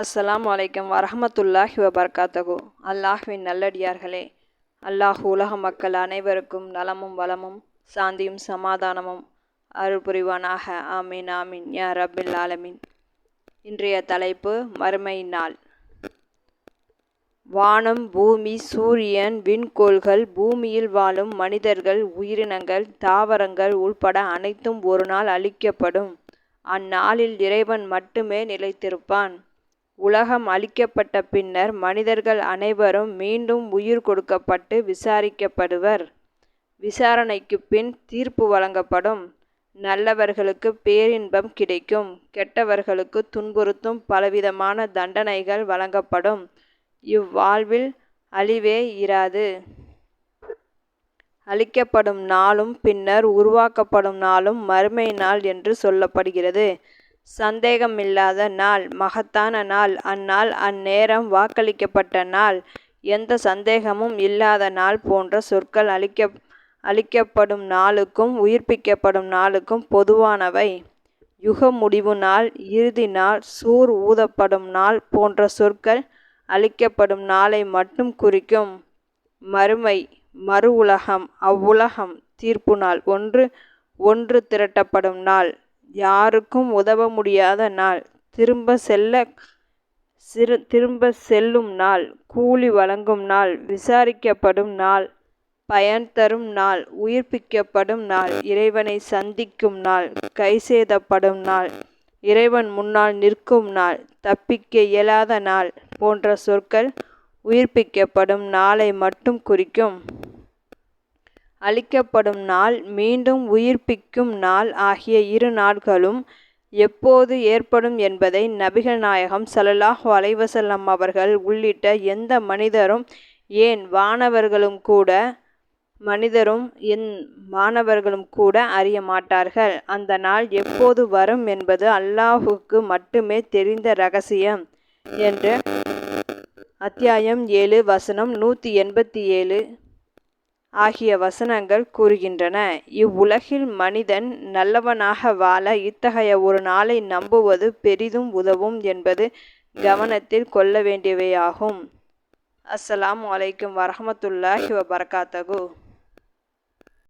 அஸ்லாம் வலைக்கம் வரஹமத்துல்லாஹி வபர்காத்தகு அல்லாஹ்வின் நல்லடியார்களே அல்லாஹ் உலக மக்கள் அனைவருக்கும் நலமும் வளமும் சாந்தியும் சமாதானமும் அருள் புரிவானாக ஆமீன் ஆமீன். யா ரபில் ஆலமீன். இன்றைய தலைப்பு மறுமை நாள். வானம் பூமி சூரியன் விண்கோள்கள் பூமியில் வாழும் மனிதர்கள் உயிரினங்கள் தாவரங்கள் உள்பட அனைத்தும் ஒரு நாள் அழிக்கப்படும். அந்நாளில் இறைவன் மட்டுமே நிலைத்திருப்பான். உலகம் அழிக்கப்பட்ட பின்னர் மனிதர்கள் அனைவரும் மீண்டும் உயிர் கொடுக்கப்பட்டு விசாரிக்கப்படுவர். விசாரணைக்கு பின் தீர்ப்பு வழங்கப்படும். நல்லவர்களுக்கு பேரின்பம் கிடைக்கும். கெட்டவர்களுக்கு துன்புறுத்தும் பலவிதமான தண்டனைகள் வழங்கப்படும். இவ்வாழ்வில் அழிவே இராது. அழிக்கப்படும் நாளும் பின்னர் உருவாக்கப்படும் நாளும் மறுமை நாள் என்று சொல்லப்படுகிறது. சந்தேகமில்லாத நாள் மகத்தான நாள். அந்நாள் அந்நேரம் வாக்களிக்கப்பட்ட நாள். எந்த சந்தேகமும் இல்லாத நாள் போன்ற சொற்கள் அளிக்க அளிக்கப்படும் நாளுக்கும் உயிர்ப்பிக்கப்படும் நாளுக்கும் பொதுவானவை. யுக முடிவு நாள் இறுதி நாள் சூர் ஊதப்படும் நாள் போன்ற சொற்கள் அளிக்கப்படும் நாளை மட்டும் குறிக்கும். மறுமை மறு உலகம் அவ்வுலகம் தீர்ப்பு நாள். ஒன்று ஒன்று திரட்டப்படும் நாள். யாருக்கும் உதவ முடியாத நாள். திரும்ப செல்ல சிறு திரும்ப செல்லும் நாள். கூலி வழங்கும் நாள். விசாரிக்கப்படும் நாள். பயன் தரும் நாள். உயிர்ப்பிக்கப்படும் நாள். இறைவனை சந்திக்கும் நாள். கைசேதப்படும் நாள். இறைவன் முன்னால் நிற்கும் நாள். தப்பிக்க இயலாத நாள் போன்ற சொற்கள் உயிர்ப்பிக்கப்படும் நாளை மட்டும் குறிக்கும். அளிக்கப்படும் நாள் மீண்டும் உயிர்ப்பிக்கும் நாள் ஆகிய இரு நாட்களும் எப்போது ஏற்படும் என்பதை நபிகள் நாயகம் சலல்லாஹ் அலைவசல்லம் அவர்கள் உள்ளிட்ட எந்த மனிதரும் ஏன் வானவர்களும் கூட மனிதரும் என் மாணவர்களும் கூட அறிய மாட்டார்கள். அந்த நாள் எப்போது வரும் என்பது அல்லாஹுக்கு மட்டுமே தெரிந்த ரகசியம் என்று அத்தியாயம் ஏழு வசனம் நூற்றி எண்பத்தி ஏழு. ஆகிய வசனங்கள் கூறுகின்றன. இவ்வுலகில் மனிதன் நல்லவனாக வாழ இத்தகைய ஒரு நாளை நம்புவது பெரிதும் உதவும் என்பது கவனத்தில் கொள்ள வேண்டியவையாகும். அஸ்ஸலாம் வலைக்கம் வரமத்துல்லாஹி வபர்காத்தகு